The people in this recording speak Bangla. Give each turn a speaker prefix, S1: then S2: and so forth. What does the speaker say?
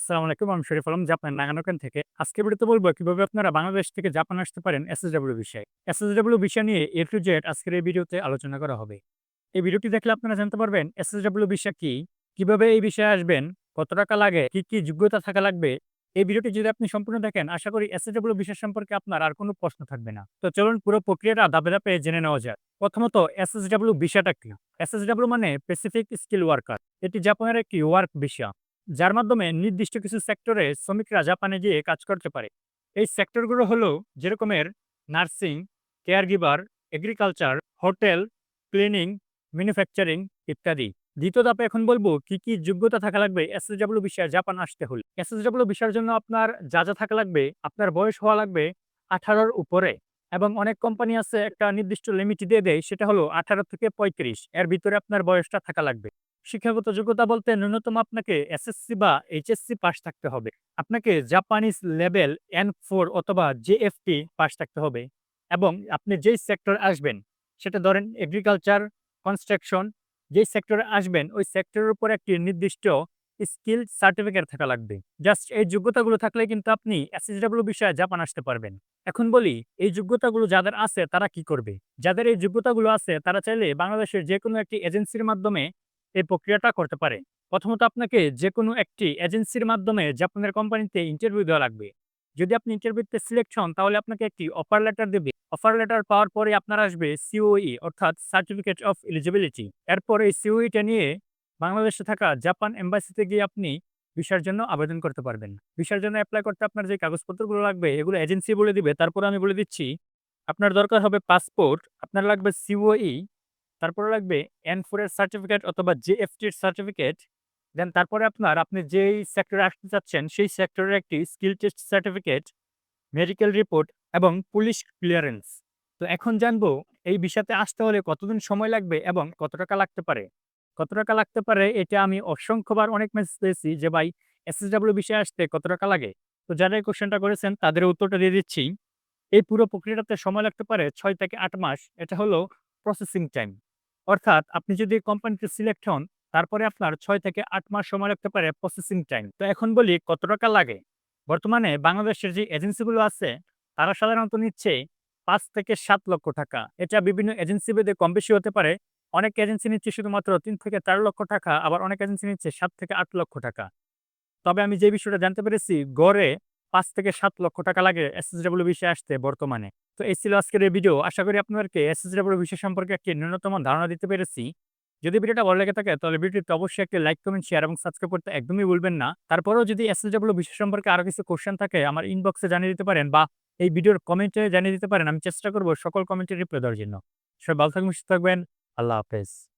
S1: আসসালামু আলাইকুম, আমি শরীফ আলম জাপান নাগানোকান থেকে। আজকে ভিডিওতে বলব কীভাবে আপনারা বাংলাদেশ থেকে জাপান আসতে পারেন এসএসডব্লিউ বিষয়। এসএসডব্লিউ বিষয় নিয়ে এ টু জেড আজকের এই ভিডিওতে আলোচনা করা হবে। এই ভিডিওটি দেখলে আপনারা জানতে পারবেন এসএসডব্লিউ বিষয় কি, কীভাবে এই বিষয়ে আসবেন, কত টাকা লাগে, কি কি যোগ্যতা থাকা লাগবে। এই ভিডিওটি যদি আপনি সম্পূর্ণ দেখেন, আশা করি এসএসডব্লিউ বিষয় সম্পর্কে আপনার আর কোনো প্রশ্ন থাকবে না। তো চলুন পুরো প্রক্রিয়াটা ধাপে ধাপে জেনে নেওয়া যাক। প্রথমত এসএসডব্লিউ বিষয়টা কি? এসএসডব্লিউ মানে স্পেসিফিক স্কিল ওয়ার্কার এটি জাপানের একটি ওয়ার্ক বিষয়। যার মাধ্যমে নির্দিষ্ট কিছু সেক্টরে শ্রমিকরা জাপানে গিয়ে কাজ করতে পারে। এই সেক্টরগুলো হলো যেরকমের nursing caregiver agriculture hotel cleaning manufacturing ইত্যাদি। দ্বিতীয় ধাপে এখন বলব কি কি যোগ্যতা থাকা লাগবে এসএসডব্লিউ বিষয়ে জাপান আসতে হলে। এসএসডব্লিউ বিষয়ের জন্য আপনার যা যা থাকা লাগবে, আপনার বয়স হওয়া লাগবে আঠারোর উপরে। এবং অনেক কোম্পানি আছে একটা নির্দিষ্ট লিমিট দিয়ে দেয়, সেটা হলো আঠারো থেকে পঁয়ত্রিশ। এর ভিতরে আপনার বয়সটা থাকা লাগবে। শিক্ষাগত যোগ্যতা বলতে ন্যূনতম আপনাকে এসএসসি বা এইচএসসি পাস থাকতে হবে। আপনাকে জাপানিজ লেভেল এন ফোর অথবা জেএফটি পাস থাকতে হবে এবং আপনি যেই সেক্টর আসবেন, সেটা ধরেন এগ্রিকালচার কনস্ট্রাকশন যেই সেক্টরে আসবেন, ওই সেক্টরের উপর একটি নির্দিষ্ট স্কিল সার্টিফিকেট থাকা লাগবে। জাস্ট এই যোগ্যতাগুলো থাকলে কিন্তু আপনি এসএসডব্লিউ বিষয়ে জাপান আসতে পারবেন। এখন বলি, এই যোগ্যতাগুলো যাদের আছে তারা কি করবে? যাদের এই যোগ্যতাগুলো আছে তারা চাইলে বাংলাদেশের যে কোনো একটি এজেন্সির মাধ্যমে এই প্রক্রিয়াটা করতে পারে। প্রথমত আপনাকে যে কোনো একটি এজেন্সির মাধ্যমে জাপানের কোম্পানিতে ইন্টারভিউ দেওয়া লাগবে। যদি আপনি ইন্টারভিউতে সিলেক্ট হন তাহলে আপনাকে একটি অফার লেটার দেবে। অফার লেটার পাওয়ার পরে আপনার আসবে সিওই অর্থাৎ সার্টিফিকেট অফ এলিজিবিলিটি এরপর এই সিওইটা নিয়ে বাংলাদেশে থাকা জাপান এম্বাসিতে গিয়ে আপনি ভিসার জন্য আবেদন করতে পারবেন। ভিসার জন্য অ্যাপ্লাই করতে আপনার যে কাগজপত্রগুলো লাগবে, এগুলো এজেন্সি বলে দিবে। তারপর আমি বলে দিচ্ছি, আপনার দরকার হবে পাসপোর্ট আপনার লাগবে সিওই তারপরে লাগবে এন ফোর এর সার্টিফিকেট অথবা জেএফটির সার্টিফিকেট দেন তারপরে আপনার, আপনি যেই সেক্টরে আসতে চাচ্ছেন, সেই সেক্টরের একটি skill test certificate medical report এবং পুলিশ ক্লিয়ারেন্স তো এখন জানব, এই বিষয়তে আসতে হলে কতদিন সময় লাগবে এবং কত টাকা লাগতে পারে? কত টাকা লাগতে পারে? এটা আমি অসংখ্যবার অনেক মেসেজ পেয়েছি যে, ভাই এসএসডব্লিউ বিষয়ে আসতে কত টাকা লাগে? তো যারা এই কোশ্চেনটা করেছেন, তাদের উত্তরটা দিয়ে দিচ্ছি। এই পুরো প্রক্রিয়াটাতে সময় লাগতে পারে ছয় থেকে আট মাস। এটা হলো প্রসেসিং টাইম অর্থাৎ আপনি যদি কোম্পানিতে সিলেক্ট হন, তারপরে আপনার ছয় থেকে আট মাস সময় লাগতে পারে প্রসেসিং টাইম তো এখন বলি, কত টাকা লাগে? বর্তমানে বাংলাদেশের যে এজেন্সিগুলো আছে, তারা সাধারণত নিচ্ছে পাঁচ থেকে সাত লক্ষ টাকা। এটা বিভিন্ন এজেন্সি ভেদে কম বেশি হতে পারে। অনেক এজেন্সি নিচ্ছে শুধুমাত্র তিন থেকে চার লক্ষ টাকা, আবার অনেক এজেন্সি নিচ্ছে সাত থেকে আট লক্ষ টাকা। তবে আমি যে বিষয়টা জানতে পেরেছি, গড়ে পাঁচ থেকে সাত লক্ষ টাকা লাগে এসএসডব্লিউ বিষয়ে আসতে বর্তমানে। তো এই ছিল আজকের এই ভিডিও আশা করি আপনাদেরকে এসএসডব্লিউ বিষয় সম্পর্কে একটি ন্যূনতম ধারণা দিতে পেরেছি। যদি ভিডিওটা ভালো লেগে থাকে, তাহলে ভিডিওতে অবশ্যই একটি লাইক কমেন্ট শেয়ার এবং সাবস্ক্রাইব করতে একদমই ভুলবেন না। তারপরেও যদি এসএসডব্লিউ বিষয় সম্পর্কে আরও কিছু কোশ্চেন থাকে, আমার ইনবক্সে জানিয়ে দিতে পারেন বা এই ভিডিওর কমেন্টে জানিয়ে দিতে পারেন, আমি চেষ্টা করব সকল কমেন্টের রিপ্লাই দেওয়ার জন্য। সবাই ভালো থাকবেন, সুস্থ থাকবেন। আল্লাহ হাফেজ।